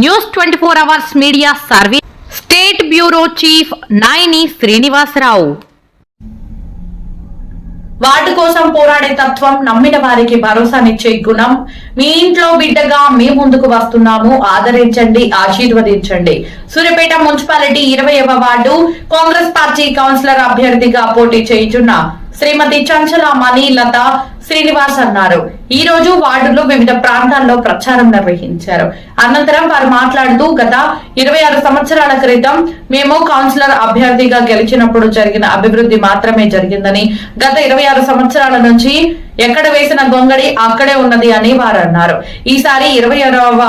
News twenty four hours media service. State bureau chief Nayani Srinivasarao. వాటి కోసం పోరాడే తత్వం నమ్మిన వారికి భరోసానిచ్చే గుణం మీ ఇంట్లో బిడ్డగా మీ ముందుకు వస్తున్నాము ఆదరించండి ఆశీర్వదించండి. సూర్యపేట మున్సిపాలిటీ ఇరవైవ వార్డు కాంగ్రెస్ పార్టీ కౌన్సిలర్ అభ్యర్థిగా పోటీ చేయుచున్న శ్రీమతి చంచల మణిలత శ్రీనివాస్ అన్నారు. ఈ రోజు వార్డులో వివిధ ప్రాంతాల్లో ప్రచారం నిర్వహించారు. అనంతరం వారు మాట్లాడుతూ గత ఇరవై ఆరు సంవత్సరాల క్రితం మేము కౌన్సిలర్ అభ్యర్థిగా గెలిచినప్పుడు జరిగిన అభివృద్ధి మాత్రమే జరిగిందని గత ఇరవై ఆరు సంవత్సరాల నుంచి ఎక్కడ వేసిన గొంగడి అక్కడే ఉన్నది అని వారు అన్నారు. ఈసారి ఇరవై ఆరవ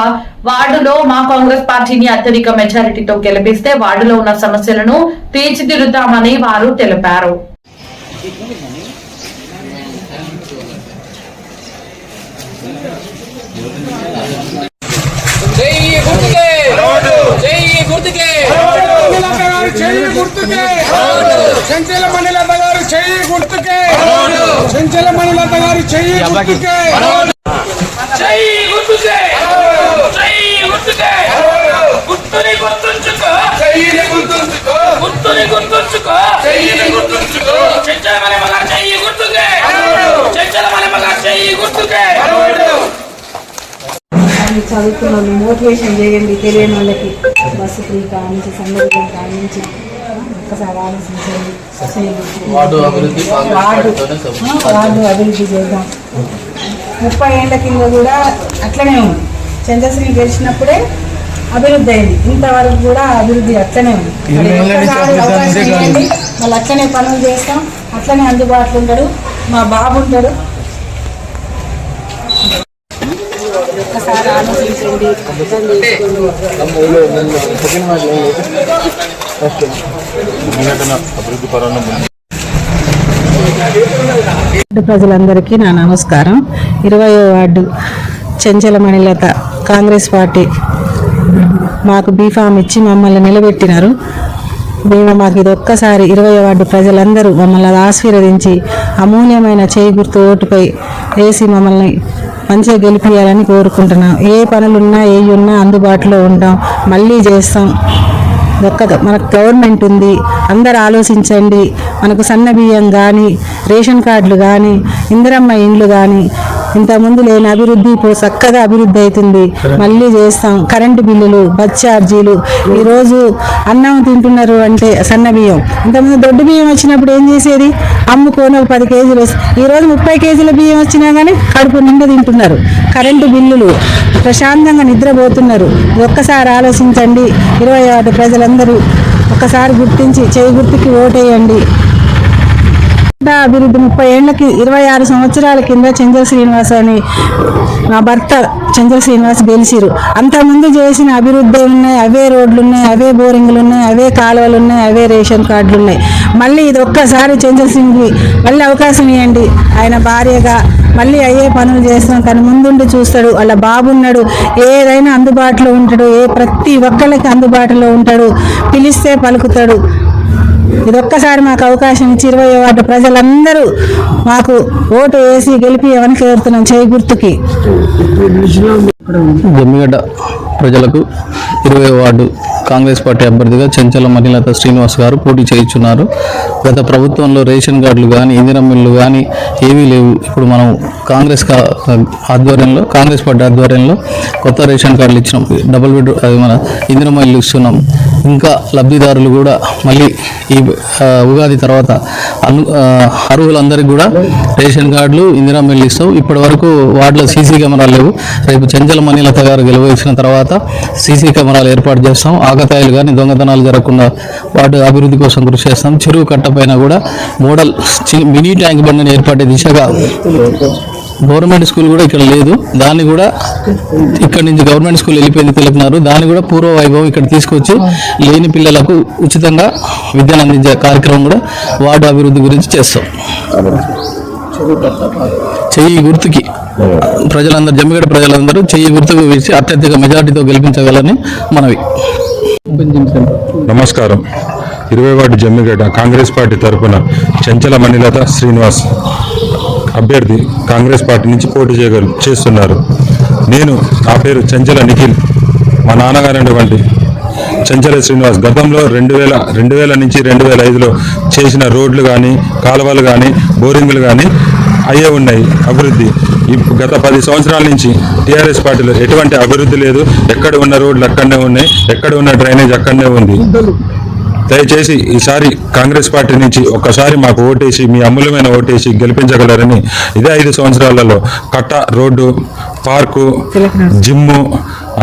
వార్డులో మా కాంగ్రెస్ పార్టీని అత్యధిక మెజారిటీతో గెలిపిస్తే వార్డులో ఉన్న సమస్యలను తీర్చిదిద్దుతామని వారు తెలిపారు. చెయ్యి గుర్తుకే. చెయ్యి గుర్తుకే. చెయ్యి గుర్తుకే. చెంచల మణిలత గారు చెయ్యి గుర్తుకే. చెంచల మణిలత గారు చెయ్యి గుర్తుకే. వాళ్ళు మోటివేషన్ చేయండి తెలియని వాళ్ళకి బస్సు ఫ్రీ కానించి సందర్భం కానించి ఒక్కసారి ఆలోచించండి. వార్డు అభివృద్ధి చేద్దాం. ముప్పై ఏళ్ళ కింద కూడా అట్లనే ఉంది. చంద్రశ్రీ గెలిచినప్పుడే అభివృద్ధి అయింది. ఇంతవరకు కూడా అభివృద్ధి అట్లనే ఉంది. మళ్ళీ అట్లనే పనులు చేస్తాం. అట్లనే అందుబాటులో ఉంటాడు. మా బాబు ఉంటాడు ఒక్కసారి అర్థం ప్రజలందరికీ నా నమస్కారం. ఇరవయో వార్డు చెంచల మణిలత కాంగ్రెస్ పార్టీ మాకు బీఫామ్ ఇచ్చి మమ్మల్ని నిలబెట్టినారు. మేము మాకు ఇది ఒక్కసారి ఇరవై వార్డు ప్రజలందరూ మమ్మల్ని ఆశీర్వదించి అమూల్యమైన చేయి గుర్తు ఓటుపై వేసి మమ్మల్ని మంచిగా గెలిపించాలని కోరుకుంటున్నాం. ఏ పనులున్నా ఏ ఉన్నా అందుబాటులో ఉంటాం. మళ్ళీ చేస్తాం. ఒక్క మనకు గవర్నమెంట్ ఉంది. అందరు ఆలోచించండి. మనకు సన్న బియ్యం కానీ రేషన్ కార్డులు కానీ ఇందిరమ్మ ఇండ్లు కానీ ఇంతకుముందు లేని అభివృద్ధి ఇప్పుడు చక్కగా అభివృద్ధి అవుతుంది. మళ్ళీ చేస్తాం. కరెంటు బిల్లులు బస్ ఛార్జీలు. ఈరోజు అన్నం తింటున్నారు అంటే సన్న బియ్యం. ఇంతకుముందు దొడ్డు బియ్యం వచ్చినప్పుడు ఏం చేసేది? అమ్ముకొని ఒక పది కేజీలు ఈరోజు ముప్పై కేజీల బియ్యం వచ్చినా కానీ కడుపు నిండా తింటున్నారు. కరెంటు బిల్లులు ప్రశాంతంగా నిద్రపోతున్నారు. ఒక్కసారి ఆలోచించండి. ఇరవై ఆరు ప్రజలందరూ ఒక్కసారి గుర్తించి చేయి గుర్తుకి ఓటేయండి. అభివృద్ధి ముప్పై ఏళ్ళకి ఇరవై ఆరు సంవత్సరాల కింద చంద్ర శ్రీనివాస్ అని నా భర్త చంద్ర శ్రీనివాస్ గెలిచిరు. అంతకుముందు చేసిన అభివృద్ధి ఉన్నాయి అవే రోడ్లు ఉన్నాయి అవే బోరింగ్లు ఉన్నాయి అవే కాలువలు ఉన్నాయి అవే రేషన్ కార్డులు ఉన్నాయి మళ్ళీ ఇది ఒక్కసారి చంద్రసింగ్కి మళ్ళీ అవకాశం ఇవ్వండి ఆయన భార్యగా మళ్ళీ అయ్యే పనులు చేస్తాం కానీ ముందుండి చూస్తాడు వాళ్ళ బాబున్నాడు ఏదైనా అందుబాటులో ఉంటాడు ఏ ప్రతి ఒక్కళ్ళకి అందుబాటులో ఉంటాడు పిలిస్తే పలుకుతాడు. ఇది ఒక్కసారి మాకు అవకాశం ఇచ్చి ఇరవై వార్డు ప్రజలందరూ మాకు ఓటు వేసి గెలిపియమని కోరుతున్నాం చేయి గుర్తుకి. జమ్మిగడ్డ ప్రజలకు ఇరవై వార్డు కాంగ్రెస్ పార్టీ అభ్యర్థిగా చెంచల మణిలత శ్రీనివాస్ గారు పోటీ చేయించున్నారు. గత ప్రభుత్వంలో రేషన్ కార్డులు కానీ ఇందిరం మిల్లు కానీ ఏవీ లేవు. ఇప్పుడు మనం కాంగ్రెస్ కా- ఆధ్వర్యంలో కాంగ్రెస్ పార్టీ ఆధ్వర్యంలో కొత్త రేషన్ కార్డులు ఇచ్చినాం. డబుల్ బెడ్రూమ్ అది మన ఇందిరం ఇల్లు ఇస్తున్నాం. ఇంకా లబ్ధిదారులు కూడా మళ్ళీ ఈ ఉగాది తర్వాత అను అర్హులందరికీ కూడా రేషన్ కార్డులు ఇందిరా మిల్లు ఇస్తాం ఇప్పటి వరకు వార్డులో సీసీ కెమెరాలు లేవు. రేపు చెంచల మణిలత గారు గెలవేసిన తర్వాత సీసీ కెమెరాలు ఏర్పాటు చేస్తాం. ఆకతాయిలు కానీ దొంగతనాలు జరగకుండా వాటి అభివృద్ధి కోసం కృషి చేస్తాం. చెరువు కట్టపైన కూడా మోడల్ చి- మినీ ట్యాంక్ బండిని ఏర్పాటు దిశగా గవర్నమెంట్ స్కూల్ కూడా ఇక్కడ లేదు. దాన్ని కూడా ఇక్కడ నుంచి గవర్నమెంట్ స్కూల్ వెళ్ళిపోయింది తెలిపినారు దాన్ని కూడా పూర్వ వైభవం ఇక్కడ తీసుకొచ్చి లేని పిల్లలకు ఉచితంగా విద్యను అందించే కార్యక్రమం కూడా వార్డు అభివృద్ధి గురించి చేస్తాం. చెయ్యి గుర్తుకి ప్రజలందరూ జమ్మిగడ ప్రజలందరూ చెయ్యి గుర్తుకు వేసి అత్యధిక మెజార్టీతో గెలిపించగలని మనవి. నమస్కారం. ఇరవై వార్డు జమ్మిగడ్డ కాంగ్రెస్ పార్టీ తరఫున చెంచల మణిలత శ్రీనివాస్ అభ్యర్థి కాంగ్రెస్ పార్టీ నుంచి పోటీ చేయగలు చేస్తున్నారు. నేను నా పేరు చెంచల నిఖిల్. మా నాన్నగారైనటువంటి చంచల శ్రీనివాస్ గతంలో రెండు వేల రెండు వేల నుంచి రెండు వేల ఐదులో చేసిన రోడ్లు కానీ కాలువలు కానీ బోరింగ్లు కానీ అయ్యే ఉన్నాయి. అభివృద్ధి. గత పది సంవత్సరాల నుంచి టీఆర్ఎస్ పార్టీలో ఎటువంటి అభివృద్ధి లేదు. ఎక్కడ ఉన్న రోడ్లు అక్కడనే ఉన్నాయి. ఎక్కడ ఉన్న డ్రైనేజ్ అక్కడనే ఉంది. దయచేసి ఈసారి కాంగ్రెస్ పార్టీ నుంచి ఒక్కసారి మాకు ఓటేసి మీ అమూల్యమైన ఓటేసి గెలిపించగలరని ఇదే ఐదు సంవత్సరాలలో కట్ట రోడ్డు పార్కు జిమ్ము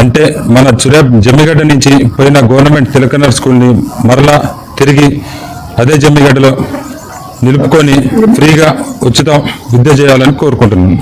అంటే మన చురే జమ్మిగడ్డ నుంచి పోయిన గవర్నమెంట్ తిలకనర్ స్కూల్ని మరలా తిరిగి అదే జమ్మిగడ్డలో నిలుపుకొని ఫ్రీగా ఉచిత విద్య చేయాలని కోరుకుంటున్నాను.